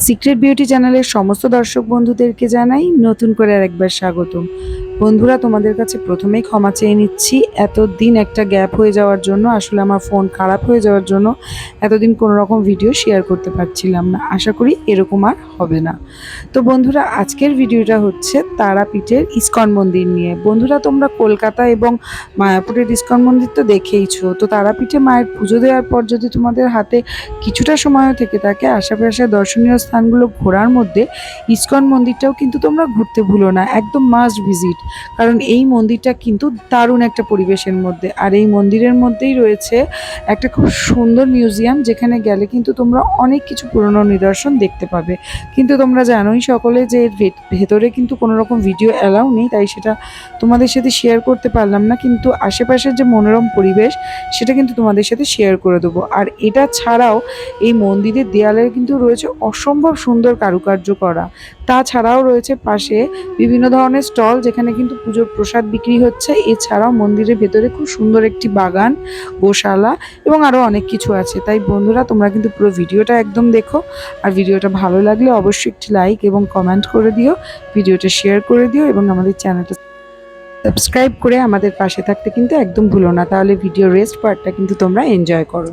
Secret beauty চ্যানেলের সমস্ত দর্শক বন্ধুদেরকে জানাই নতুন করে আর একবার স্বাগতম। বন্ধুরা, তোমাদের কাছে প্রথমেই ক্ষমা চেয়ে নিচ্ছি। এতদিন একটা গ্যাপ হয়ে যাওয়ার জন্য, আসলে আমার ফোন খারাপ হয়ে যাওয়ার জন্য এতদিন কোনো রকম ভিডিও শেয়ার করতে পারছিলাম না। আশা করি এরকম আর হবে না। তো বন্ধুরা, আজকের ভিডিওটা হচ্ছে তারাপীঠের ইস্কন মন্দির নিয়ে। বন্ধুরা, তোমরা কলকাতা এবং মায়াপুরের ইস্কন মন্দির তো দেখেইছো। তো তারাপীঠে মায়ের পুজো দেওয়ার পর যদি তোমাদের হাতে কিছুটা সময়ও থেকে থাকে, আশেপাশে দর্শনীয় স্থানগুলো ঘোরার মধ্যে ইস্কন মন্দিরটাও কিন্তু তোমরা ঘুরতে ভুলো না। একদম মাস্ট ভিজিট কারণ এই মন্দিরটা কিন্তু দারুণ একটা পরিবেশের মধ্যে। আর এই মন্দিরের মধ্যেই রয়েছে একটা খুব সুন্দর মিউজিয়াম, যেখানে গেলে কিন্তু তোমরা অনেক কিছু পুরনো নিদর্শন দেখতে পাবে। কিন্তু তোমরা জানোই সকলে যে ভেতরে কিন্তু কোনো রকম ভিডিও অ্যালাউ নেই, তাই সেটা তোমাদের সাথে শেয়ার করতে পারলাম না। কিন্তু আশেপাশের যে মনোরম পরিবেশ, সেটা কিন্তু তোমাদের সাথে শেয়ার করে দেবো। আর এটা ছাড়াও এই মন্দিরের দেয়ালের কিন্তু রয়েছে অসম্ভব সুন্দর কারুকার্য করা। তাছাড়াও রয়েছে পাশে বিভিন্ন ধরনের স্টল, যেখানে কিন্তু পুজোর প্রসাদ বিক্রি হচ্ছে। এছাড়াও মন্দিরের ভেতরে খুব সুন্দর একটি বাগান, গোশালা এবং আরও অনেক কিছু আছে। তাই বন্ধুরা, তোমরা কিন্তু পুরো ভিডিওটা একদম দেখো। আর ভিডিওটা ভালো লাগলে অবশ্যই একটি লাইক এবং কমেন্ট করে দিও, ভিডিওটা শেয়ার করে দিও এবং আমাদের চ্যানেলটা সাবস্ক্রাইব করে আমাদের পাশে থাকতে কিন্তু একদম ভুলো না। তাহলে ভিডিও রেস্ট পার্টটা কিন্তু তোমরা এনজয় করো।